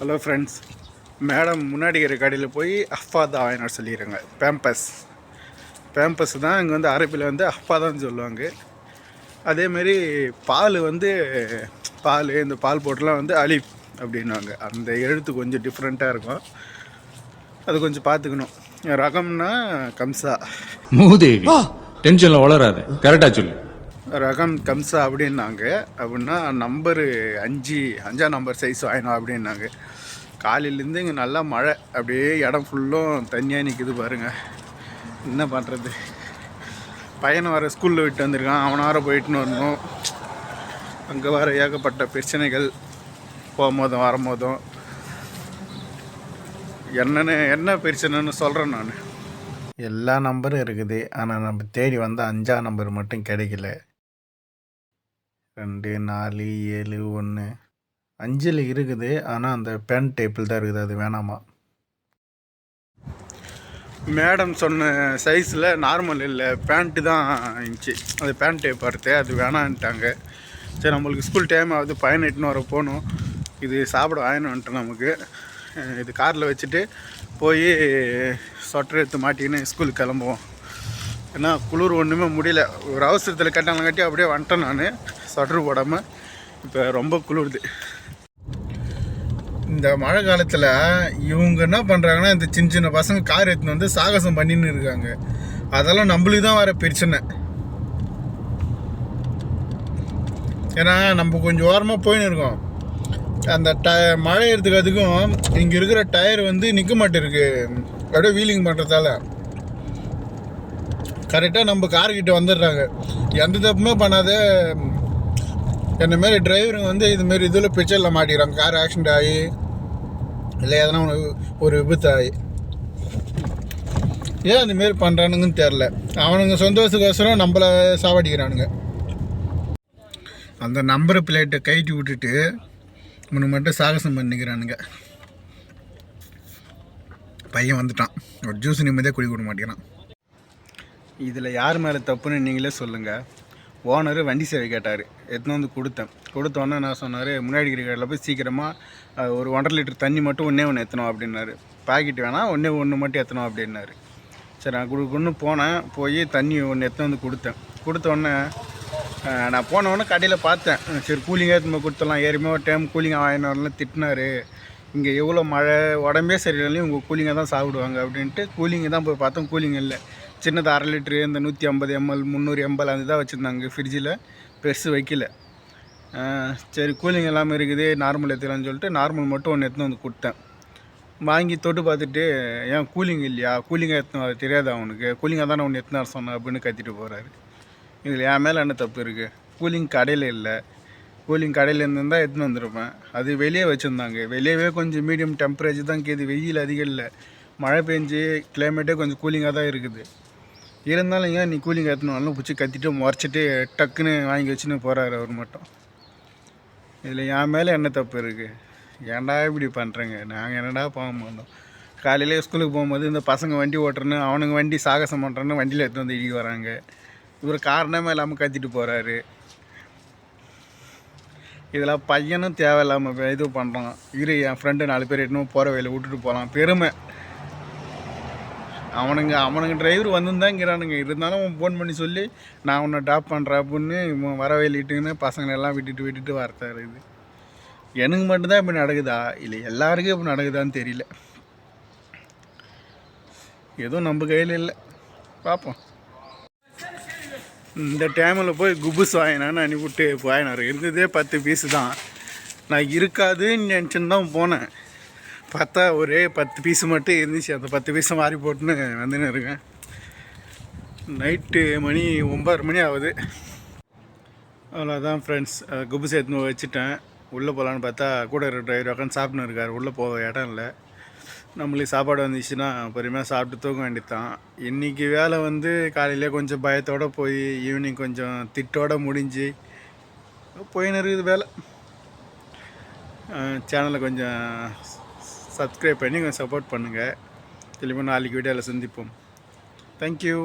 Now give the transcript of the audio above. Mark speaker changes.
Speaker 1: Hello friends madam முன்னாடி இருக்கிற கடையில் போய் அஃபா தான் வாங்கினார் சொல்லிடுறாங்க பேம்பஸ் பேம்பஸ் தான் இங்கே வந்து அரபியில் வந்து அஃபா தான் சொல்லுவாங்க அதேமாரி பால் வந்து பால் இந்த பால் போட்டுலாம் வந்து அலிப் அப்படின்வாங்க அந்த எழுத்து கொஞ்சம் டிஃப்ரெண்ட்டாக இருக்கும். அது கொஞ்சம் பார்த்துக்கணும். ரகம்னா கம்சா.
Speaker 2: மூதேவி. டென்ஷன்ல வளராத. கரெக்டா சொல்லு.
Speaker 1: ரகம் கம்சா அப்படின்னாங்க. அப்படின்னா நம்பரு அஞ்சு அஞ்சாம் நம்பர் சைஸ் வாங்கினோம் அப்படின்னாங்க. காலையிலேருந்து இங்கே நல்லா மழை. அப்படியே இடம் ஃபுல்லும் தண்ணியாக நிற்கிது பாருங்க. என்ன பண்ணுறது பையனை வர ஸ்கூலில் விட்டு வந்திருக்கான். அவனை வர போயிட்டுன்னு வரணும். அங்கே வர ஏகப்பட்ட பிரச்சனைகள். போகும்போதும் வரும்போதும். என்னென்னு என்ன பிரச்சனைன்னு சொல்கிறேன் நான். எல்லா நம்பரும் இருக்குது. ஆனால் நம்ம தேடி வந்தால் அஞ்சா நம்பர் மட்டும் கிடைக்கல. ரெண்டு நாலு ஏழு ஒன்று அஞ்சில் இருக்குது ஆனால் அந்த பென் டேபிள் தான் இருக்குது அது வேணாமா? மேடம் சொன்ன சைஸில் நார்மல் இல்லை பேண்ட்டு தான் இருந்துச்சு. அது பேண்ட் டேப் பார்த்து அது வேணான்ட்டாங்க. சரி நம்மளுக்கு ஸ்கூல் டைம் ஆகுது பையன் எட்டுன்னு வர போகணும். இது சாப்பிட வாங்கினோன்ட்டு நமக்கு. இது காரில் வச்சுட்டு போய் சொட்டர் எடுத்து மாட்டிக்கின்னு ஸ்கூலுக்கு கிளம்புவோம். ஏன்னா குளிர் ஒன்றுமே முடியல. ஒரு அவசரத்தில் கட்டாலும் கட்டி அப்படியே வந்துட்டேன் நான். சட்ரு போடாமல் இப்போ ரொம்ப குளிருது. இந்த மழை காலத்தில் இவங்க என்ன பண்ணுறாங்கன்னா இந்த சின்ன சின்ன பசங்க கார் எடுத்துன்னு வந்து சாகசம் பண்ணின்னு இருக்காங்க. அதெல்லாம் நம்மளுக்கு தான் வர பிரச்சனை. ஏன்னா நம்ம கொஞ்சம் ஓரமாக போயின்னு இருக்கோம். அந்த ட மழை எடுத்துக்கிறதுக்கும் இங்கே இருக்கிற டயர் வந்து நிற்க மாட்டேருக்கு. அப்படியே வீலிங் பண்ணுறதால கரெக்டாக நம்ம கார்கிட்ட வந்துடுறாங்க. எந்த தப்புமே பண்ணாத என்ன மாரி டிரைவருங்க வந்து இதுமாரி இதில் பிச்சரில் மாட்டிக்கிறாங்க. கார் ஆக்சிடென்ட் ஆகி இல்லை எதனா ஒன்று ஒரு விபத்து ஆகி ஏன் அந்த மாரி பண்ணுறானுங்கன்னு தெரில அவனுங்க சந்தோஷத்துக்கோசரம் நம்மளை சாவடிக்கிறானுங்க. அந்த நம்பர் பிளேட்டை கைட்டி விட்டுட்டு இவனு மட்டும் சாகசம் பண்ணிக்கிறானுங்க. பையன் வந்துட்டான். ஒரு ஜூஸ் நிம்மதியாக குடி விட மாட்டேங்கிறான். இதில் யார் மேலே தப்புன்னு நீங்களே சொல்லுங்கள் ஓனர் வண்டி சேவை கேட்டார். எடுத்துன்னு வந்து கொடுத்தேன். கொடுத்தோன்னே நான் சொன்னார் முன்னாடி இருக்கிற கடையில் போய் சீக்கிரமாக ஒரு ஒன்றரை லிட்டர் தண்ணி மட்டும் ஒன்றே ஒன்று ஏற்றணும் அப்படின்னாரு. பாக்கெட் வேணாம் ஒன்றே ஒன்று மட்டும் ஏற்றணும் அப்படின்னாரு. சரி நான் கொடுக்குன்னு போனேன். போய் தண்ணி ஒன்று எடுத்துன்னு வந்து கொடுத்தேன். கொடுத்தோடனே நான் போனவொடனே கடையில் பார்த்தேன். சரி கூலிங்காக எடுத்துன்னு கொடுத்துடலாம். ஏறிமே ஒரு டைம் கூலிங்காக வாங்கினு திட்டினாரு. இங்கே எவ்வளோ மழை உடம்பே சரியில்லையும் உங்கள் கூலிங்காக தான் சாப்பிடுவாங்க அப்படின்ட்டு கூலிங்கு தான் போய் பார்த்தோம். கூலிங் இல்லை. சின்னது அரை லிட்ரு இந்த நூற்றி ஐம்பது எம்எல் முந்நூறு எம்எல் அந்த தான் வச்சுருந்தாங்க ஃப்ரிட்ஜில் பெருசு வைக்கல. சரி கூலிங் எல்லாமே இருக்குது நார்மல் எடுத்துக்கலாம்னு சொல்லிட்டு நார்மல் மட்டும் ஒன்று எடுத்துன்னு வந்து கொடுத்தேன். வாங்கி தொட்டு பார்த்துட்டு ஏன் கூலிங் இல்லையா? கூலிங்காக எடுத்துன்னு வர தெரியாது அவனுக்கு கூலிங்காக தானே ஒன்று எடுத்துன்னு வர சொன்னேன் அப்படின்னு கத்திட்டு போகிறாரு இதில் என் மேலே என்ன தப்பு இருக்குது கூலிங் கடையில் இல்லை. கூலிங் கடையில் இருந்திருந்தால் எடுத்துன்னு வந்திருப்பேன். அது வெளியே வச்சுருந்தாங்க. வெளியவே கொஞ்சம் மீடியம் டெம்பரேச்சர் தான் கேது. வெயில் அதிகம் இல்லை. மழை பெஞ்சு கிளைமேட்டே கொஞ்சம் கூலிங்காக தான் இருக்குது. இருந்தாலும் ஏன் நீ கூலிங் எடுத்துன்னு பிடிச்சி கத்திட்டு முறைச்சிட்டு டக்குன்னு வாங்கி வச்சுன்னு போகிறாரு அவர் மட்டும். இதில் என் மேலே என்ன தப்பு இருக்குது ஏன்டா இப்படி பண்ணுறேங்க நாங்கள் என்னடா போக மாட்டோம்? காலையிலே ஸ்கூலுக்கு போகும்போது இந்த பசங்க வண்டி ஓட்டுறேன்னு அவனுங்க வண்டி சாகசம் பண்ணுறேன்னு வண்டியில் எடுத்து வந்து இடிக்க வராங்க. இவர் காரணமே இல்லாமல் கத்திட்டு போகிறாரு இதெல்லாம் பையனும் தேவையில்லாமல் இது பண்ணுறான் இரு என் ஃப்ரெண்டு நாலு பேர் எட்டுன்னு போகிற வழியில் விட்டுட்டு போகலாம் பெருமை. அவனுங்க அவனுங்க டிரைவர் வந்துருந்தாங்கிறானுங்க. இருந்தாலும் ஃபோன் பண்ணி சொல்லி நான் உன்னை ட்ராப் பண்ணுறேன் அப்படின்னு இவன் பசங்களை எல்லாம் விட்டுட்டு விட்டுட்டு வரத்தாரு இது. எனக்கு மட்டும்தான் இப்படி நடக்குதா? இல்லை எல்லாருக்கும் இப்படி நடக்குதான்னு தெரியல. எதுவும் நம்ம கையில் இல்லை. பார்ப்போம் இந்த டைமில் போய் குபுஸ் வாங்கினான்னு அனுப்பிவிட்டு வாங்கினார் இருந்ததே பத்து பீஸு தான். நான் இருக்காதுன்னு நினச்சின்னு தான் போனேன். பார்த்தா ஒரே பத்து பீஸு மட்டும் இருந்துச்சு. அந்த பத்து பீஸை மாறி போட்டுன்னு வந்துன்னு இருக்கேன். நைட்டு மணி ஒம்பது மணி ஆகுது. அவ்வளோதான் ஃப்ரெண்ட்ஸ் குப்பு சேர்த்துன்னு வச்சுட்டேன். உள்ளே போகலான்னு பார்த்தா கூட இருக்கிற டிரைவர் உட்காந்து சாப்பிட்னு இருக்கார். உள்ளே போக இடம் இல்லை. நம்மளுக்கு சாப்பாடு வந்துச்சுன்னா பொறுமையாக சாப்பிட்டு தூங்க வேண்டியது தான் இன்றைக்கி வேலை வந்து காலையிலே கொஞ்சம் பயத்தோடு போய் ஈவினிங் கொஞ்சம் திட்டோடு முடிஞ்சு போயின்னு இருக்குது வேலை. சேனலை கொஞ்சம் சப்ஸ்கிரைப் பண்ணி கொஞ்சம் சப்போர்ட் பண்ணுங்கள் திரும்ப நாளைக்கு வீடியோவில் சந்திப்போம். தேங்க்யூ